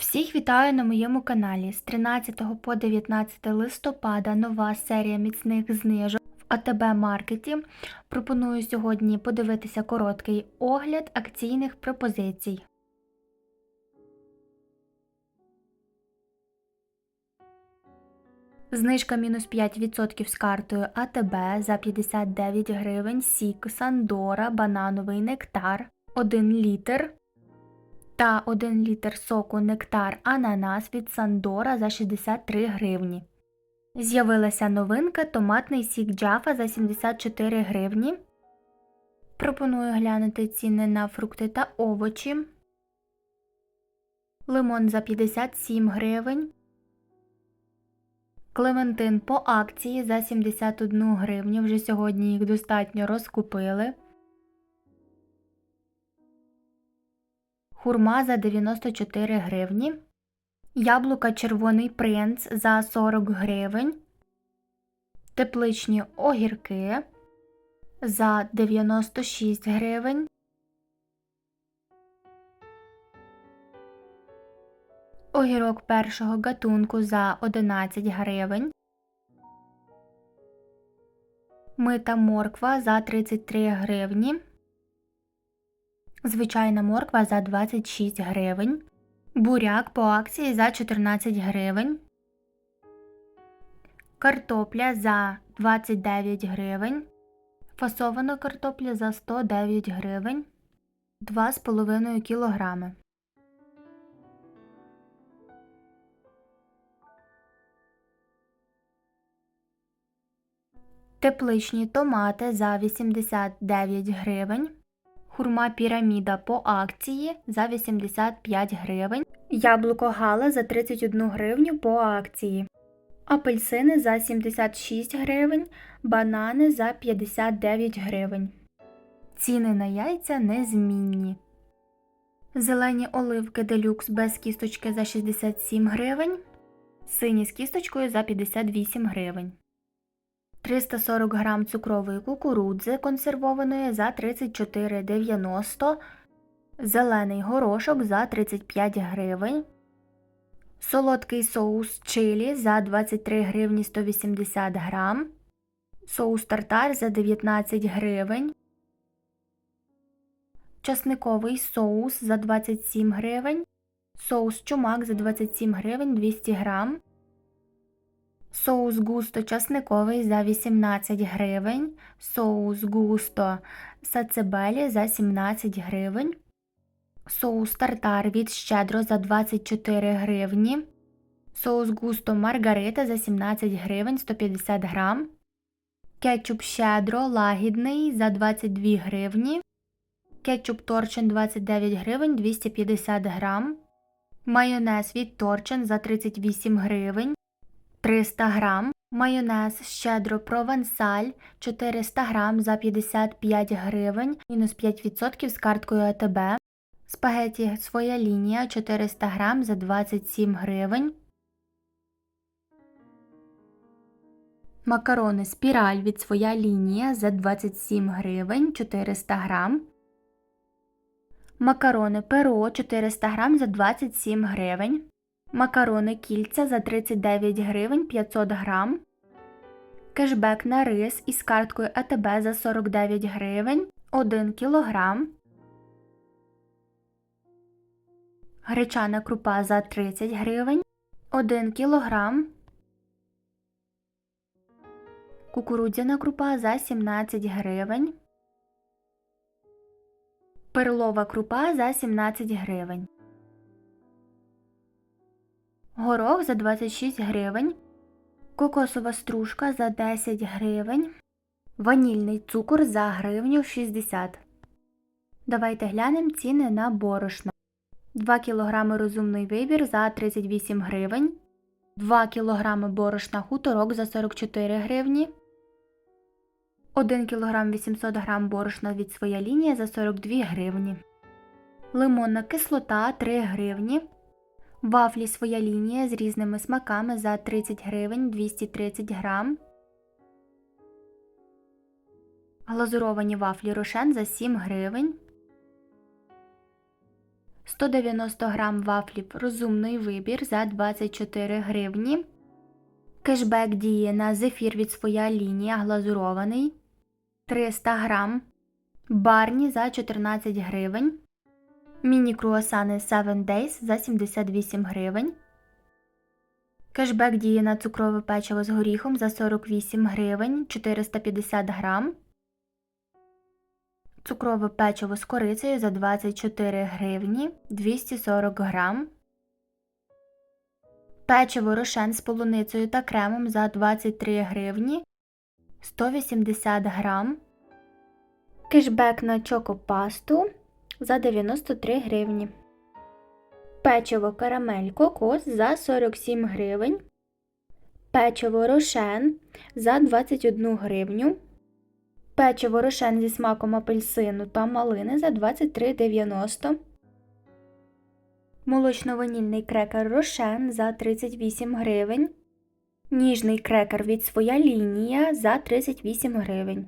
Всіх вітаю на моєму каналі. З 13 по 19 листопада нова серія міцних знижок в АТБ Маркеті. Пропоную сьогодні подивитися короткий огляд акційних пропозицій. Знижка мінус 5% з картою АТБ за 59 гривень, сік, Сандора, банановий нектар, 1 літр та 1 літр соку нектар ананас від Сандора за 63 гривні. З'явилася новинка томатний сік Джафа за 74 гривні. Пропоную глянути ціни на фрукти та овочі. Лимон за 57 гривень. Клементин по акції за 71 гривню. Вже сьогодні їх достатньо розкупили. Хурма за 94 гривні. Яблука червоний принц за 40 гривень. Тепличні огірки за 96 гривень. Огірок першого гатунку за 11 гривень. Мита морква за 33 гривні. Звичайна морква за 26 гривень. Буряк по акції за 14 гривень. Картопля за 29 гривень. Фасована картопля за 109 гривень. 2,5 кілограми. Тепличні томати за 89 гривень. Хурма піраміда по акції за 85 гривень. Яблуко гала за 31 гривню по акції. Апельсини за 76 гривень, банани за 59 гривень. Ціни на яйця незмінні. Зелені оливки делюкс без кісточки за 67 гривень. Сині з кісточкою за 58 гривень. 340 г цукрової кукурудзи консервованої за 34,90 зелений горошок за 35 гривень, солодкий соус чилі за 23 гривні 180 г, соус тартар за 19 гривень, часниковий соус за 27 гривень, соус чумак за 27 гривень 200 грам. Соус густо часниковий за 18 гривень, соус густо сацебелі за 17 гривень, соус тартар від щедро за 24 гривні, соус густо маргарита за 17 гривень 150 грам, кетчуп щедро лагідний за 22 гривні, кетчуп торчин 29 гривень 250 грам, майонез від торчин за 38 гривень. 300 грам, майонез щедро провансаль 400 грам за 55 гривень, мінус 5% з карткою АТБ, спагеті своя лінія 400 грам за 27 гривень, макарони спіраль від своя лінія за 27 гривень 400 грам, макарони перо 400 грам за 27 гривень. Макарони кільця за 39 гривень 500 грам. Кешбек на рис із карткою АТБ за 49 гривень 1 кілограм. Гречана крупа за 30 гривень 1 кілограм. Кукурудзяна крупа за 17 гривень. Перлова крупа за 17 гривень. Горох за 26 гривень, кокосова стружка за 10 гривень, ванільний цукор за гривню 60. Давайте глянемо ціни на борошно. 2 кг розумний вибір за 38 гривень, 2 кг борошна хуторок за 44 гривні, 1 кг 800 г борошна від своя лінія за 42 гривні, лимонна кислота 3 гривні. Вафлі своя лінія з різними смаками за 30 гривень 230 грам. Глазуровані вафлі рошен за 7 гривень. 190 грам вафлів розумний вибір за 24 гривні. Кешбек діє на зефір від своя лінія глазурований 300 грам. Барні за 14 гривень. Міні-круасани 7 Days за 78 гривень. Кешбек діє на цукрове печиво з горіхом за 48 гривень 450 грам. Цукрове печиво з корицею за 24 гривні 240 грам. Печиво рошен з полуницею та кремом за 23 гривні 180 грам. Кешбек на чокопасту за 93 гривні. Печиво карамель кокос за 47 гривень. Печиво рошен за 21 гривню. Печиво рошен зі смаком апельсину та малини за 23,90. Молочно-ванільний крекер рошен за 38 гривень. Ніжний крекер від своя лінія за 38 гривень.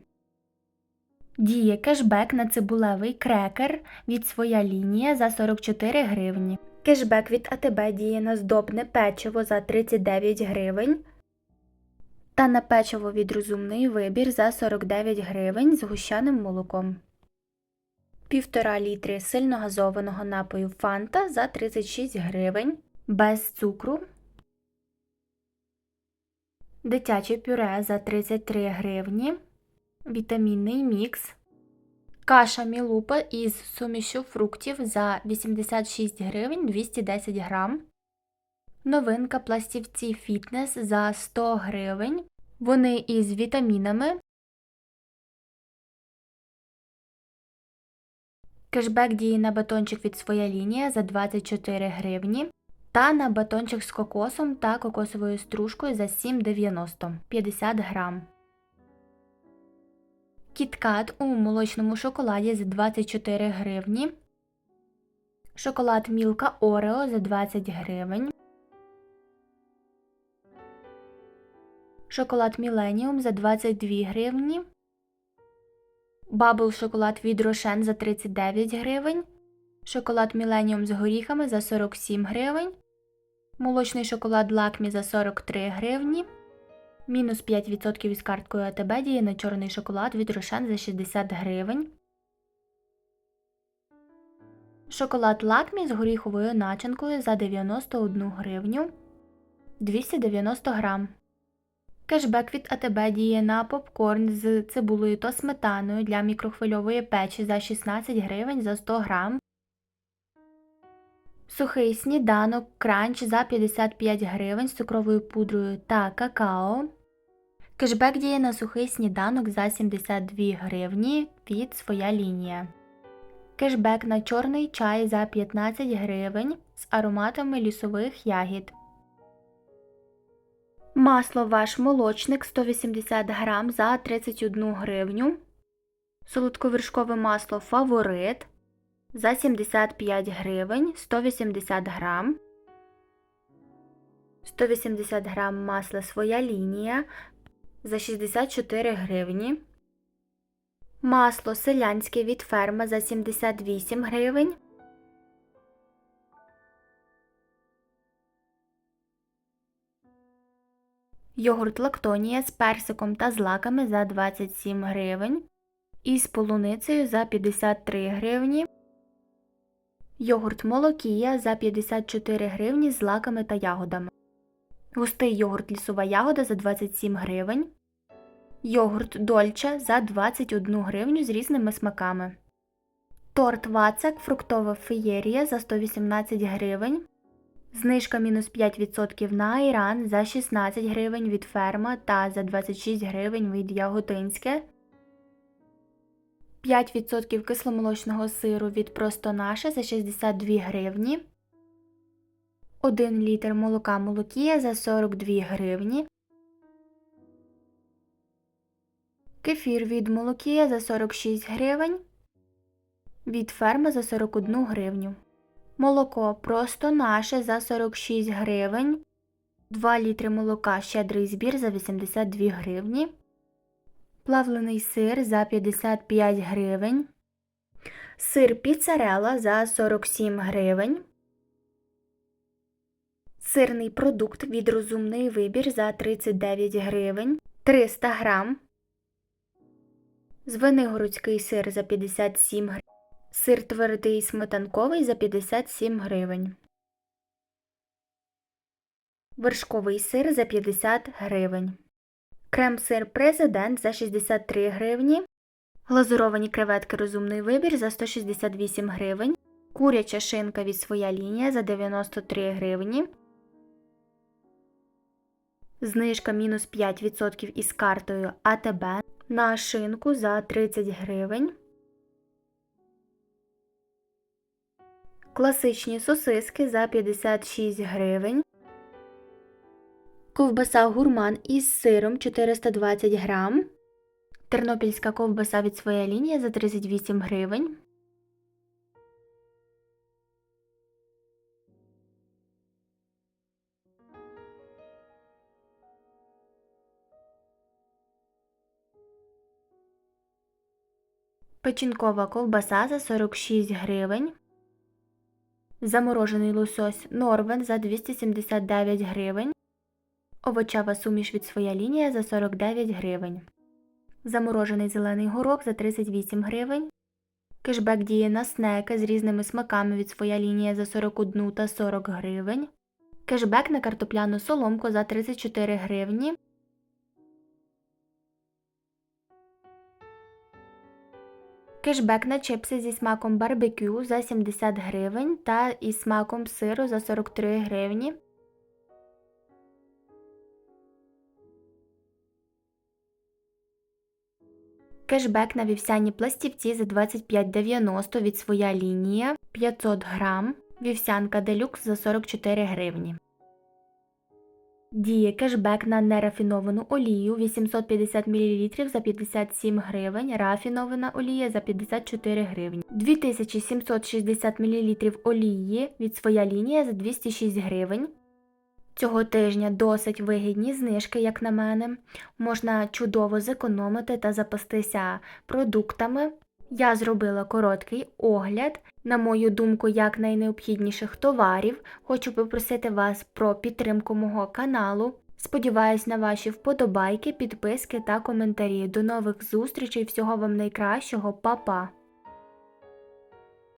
Діє кешбек на цибулевий крекер від своя лінія за 44 гривні. Кешбек від АТБ діє на здобне печиво за 39 гривень. Та на печиво від розумний вибір за 49 гривень з гущаним молоком. Півтора літри сильно газованого напою Фанта за 36 гривень без цукру. Дитяче пюре за 33 гривні. Вітамінний мікс. Каша мілупа із сумішю фруктів за 86 гривень 210 грам. Новинка пластівці фітнес за 100 гривень. Вони із вітамінами. Кешбек діє на батончик від своя лінія за 24 гривні. Та на батончик з кокосом та кокосовою стружкою за 7,90 50 грам. Кіткат у молочному шоколаді за 24 гривні. Шоколад Мілка Орео за 20 гривень. Шоколад Міленіум за 22 гривні. Бабл шоколад від Рошен за 39 гривень. Шоколад Міленіум з горіхами за 47 гривень. Молочний шоколад Лакмі за 43 гривні. Мінус 5% із карткою АТБ діє на чорний шоколад від Рошен за 60 гривень. Шоколад Лакмі з горіховою начинкою за 91 гривню 290 грам. Кешбек від АТБ діє на попкорн з цибулею та сметаною для мікрохвильової печі за 16 гривень за 100 грам. Сухий сніданок кранч за 55 гривень з цукровою пудрою та какао. Кешбек діє на сухий сніданок за 72 гривні від своя лінія. Кешбек на чорний чай за 15 гривень з ароматами лісових ягід. Масло ваш молочник 180 грам за 31 гривню. Солодковершкове масло фаворит за 75 гривень 180 грам. 180 грам масла своя лінія за 64 гривні. Масло селянське від ферма за 78 гривень. Йогурт Лактонія з персиком та злаками за 27 гривень. І з полуницею за 53 гривні. Йогурт Молокія за 54 гривні з злаками та ягодами. Густий йогурт лісова ягода за 27 гривень. Йогурт Дольче за 21 гривню з різними смаками. Торт Вацак фруктова феєрія за 118 гривень. Знижка мінус 5% на айран за 16 гривень від ферма та за 26 гривень від Яготинське. 5% кисломолочного сиру від Просто Наше за 62 гривні. 1 літр молока молокія за 42 гривні. Кефір від молокія за 46 гривень. Від ферми за 41 гривню. Молоко просто наше за 46 гривень. 2 літри молока щедрий збір за 82 гривні. Плавлений сир за 55 гривень. Сир піцарела за 47 гривень. Сирний продукт від розумний вибір за 39 гривень. 300 грам. Звенигородський сир за 57 гривень. Сир твердий сметанковий за 57 гривень. Вершковий сир за 50 гривень. Крем-сир президент за 63 гривні. Глазуровані креветки розумний вибір за 168 гривень. Куряча шинка від своя лінія за 93 гривні. Знижка мінус 5% із картою АТБ на шинку за 30 гривень. Класичні сосиски за 56 гривень. Ковбаса гурман із сиром 420 грам. Тернопільська ковбаса від своя лінія за 38 гривень. Печінкова ковбаса за 46 гривень. Заморожений лосось Норвен за 279 гривень. Овочева суміш від своя лінія за 49 гривень. Заморожений зелений горох за 38 гривень. Кешбек діє на снеки з різними смаками від своя лінія за 41 та 40 гривень. Кешбек на картопляну соломку за 34 гривні. Кешбек на чипси зі смаком барбекю за 70 гривень та із смаком сиру за 43 гривні. Кешбек на вівсяні пластівці за 25,90 від своя лінія 500 грам. Вівсянка делюкс за 44 гривні. Діє кешбек на нерафіновану олію 850 мл за 57 гривень, рафінована олія за 54 гривні. 2760 мл олії від своя лінія за 206 гривень. Цього тижня досить вигідні знижки, як на мене. Можна чудово зекономити та запастися продуктами. Я зробила короткий огляд, на мою думку, як найнеобхідніших товарів. Хочу попросити вас про підтримку мого каналу. Сподіваюсь на ваші вподобайки, підписки та коментарі. До нових зустрічей, всього вам найкращого, па-па!